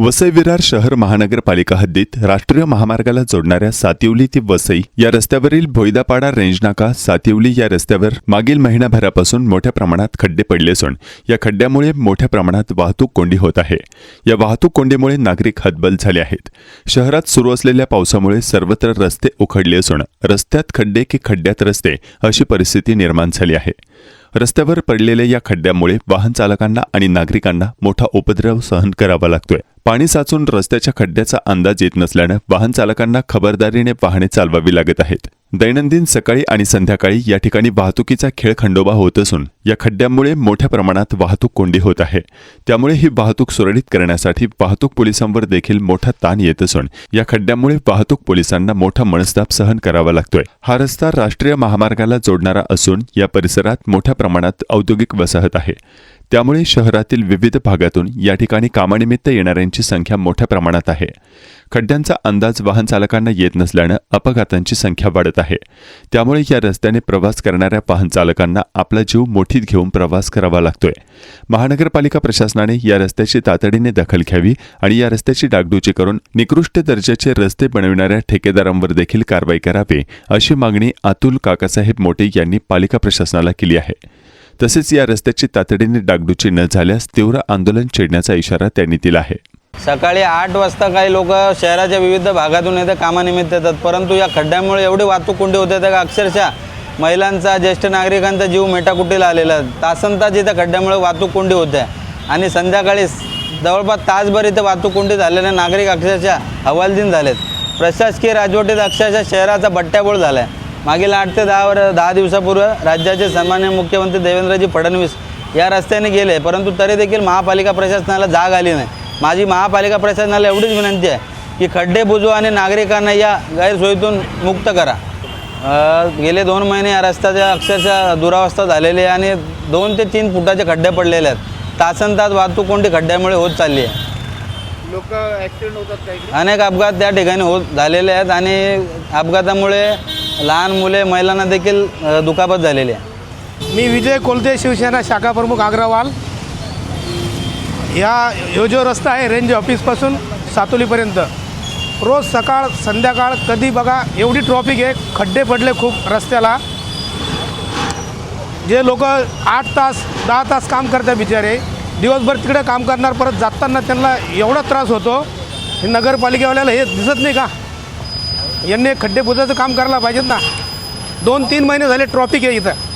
वसई विरार शहर महानगरपालिका हद्दीत राष्ट्रीय महामार्गाला जोडणाऱ्या सातिवली ते वसई या रस्त्यावरील भोईदापाडा रेंज नाका सातिवली या रस्त्यावर मागील महिनाभरापासून मोठ्या प्रमाणात खड्डे पडले असून या खड्ड्यामुळे मोठ्या प्रमाणात वाहतूक कोंडी होत आहे. या वाहतूक कोंडीमुळे नागरिक हतबल झाले आहेत. शहरात सुरू असलेल्या पावसामुळे सर्वत्र रस्ते उखडले असून रस्त्यात खड्डे की खड्ड्यात रस्ते अशी परिस्थिती निर्माण झाली आहे. रस्त्यावर पडलेल्या या खड्ड्यामुळे वाहन चालकांना आणि नागरिकांना मोठा उपद्रव सहन करावा लागतोय. पाणी साचून रस्त्याच्या खड्ड्याचा अंदाज येत नसल्यानं वाहन चालकांना खबरदारीने वाहने चालवावी लागत आहेत. दैनंदिन सकाळी आणि संध्याकाळी या ठिकाणी वाहतुकीचा खेळ खंडोबा होत असून या खड्ड्यांमुळे मोठ्या प्रमाणात वाहतूक कोंडी होत आहे. त्यामुळे ही वाहतूक सुरळीत करण्यासाठी वाहतूक पोलिसांवर देखील मोठा ताण येत असून या खड्ड्यांमुळे वाहतूक पोलिसांना मोठा मनस्ताप सहन करावा लागतोय. हा रस्ता राष्ट्रीय महामार्गाला जोडणारा असून या परिसरात मोठ्या प्रमाणात औद्योगिक वसाहत आहे. त्यामुळे शहरातील विविध भागातून या ठिकाणी कामानिमित्त येणाऱ्यांची संख्या मोठ्या प्रमाणात आहे. खड्ड्यांचा अंदाज वाहन चालकांना येत नसल्यानं अपघातांची संख्या वाढत आहे. त्यामुळे या रस्त्याने प्रवास करणाऱ्या वाहन चालकांना आपला जीव मोठीत घेऊन प्रवास करावा लागतोय. महानगरपालिका प्रशासनाने या रस्त्याची तातडीने दखल घ्यावी आणि या रस्त्याची डागडुजी करून निकृष्ट दर्जाचे रस्ते बनविणाऱ्या ठेकेदारांवर देखील कारवाई करावी अशी मागणी अतुल काकासाहेब मोटे यांनी पालिका प्रशासनाला केली आहे. तसेच या रस्त्याची तातडीने डागडुची न झाल्यास तीव्र आंदोलन छेडण्याचा इशारा त्यांनी दिला आहे. सकाळी आठ वाजता काही लोक शहराच्या विविध भागातून येतात कामानिमित्त येतात. परंतु या खड्ड्यामुळे एवढी वाहतूक कोंडी होते का अक्षरशः महिलांचा ज्येष्ठ नागरिकांचा जीव मेटाकुटीला आलेला तासन तास इथं खड्ड्यामुळे वाहतूक कोंडी होते आणि संध्याकाळी जवळपास तासभर इथं वाहतूक कोंडी झाल्याने नागरिक अक्षरशः हवालदिन झालेत. प्रशासकीय राजवटीत अक्षरशः शहराचा बट्ट्याबोळ झाला आहे मागील आठ ते दहा वर दहा दिवसापूर्वी राज्याचे सन्मान्य मुख्यमंत्री देवेंद्रजी फडणवीस या रस्त्याने गेले परंतु तरी देखील महापालिका प्रशासनाला जाग आली नाही. माझी महापालिका प्रशासनाला एवढीच विनंती आहे की खड्डे बुजवा आणि नागरिकांना या गैरसोयीतून मुक्त करा. गेले दोन महिने या रस्त्याच्या अक्षरशः दुरावस्था झालेली आहे आणि दोन ते तीन फुटाचे खड्डे पडलेले आहेत. तासन तास वाहतूक कोंडी खड्ड्यामुळे होत चालली आहे. लोक ॲक्सिडेंट होतात अनेक अपघात त्या ठिकाणी होत झालेले आहेत आणि अपघातामुळे लहान मुले महिलांना देखील दुखापत झालेली आहे. मी विजय कोलते शिवसेना शाखा प्रमुख अग्रवाल या यो जो रस्ता आहे रेंज ऑफिसपासून सातोलीपर्यंत रोज सकाळ संध्याकाळ कधी बघा एवढी ट्रॉफिक आहे खड्डे पडले खूप रस्त्याला. जे लोक आठ तास दहा तास काम करतात बिचारे. दिवसभर तिकडे काम करणार परत जाताना त्यांना एवढा त्रास होतो. हे नगरपालिकेवाल्याला हे दिसत नाही का? यांनी खड्डे बुजायचं काम करायला पाहिजेत ना. दोन तीन महिने झाले ट्रॉफिक आहे इथं.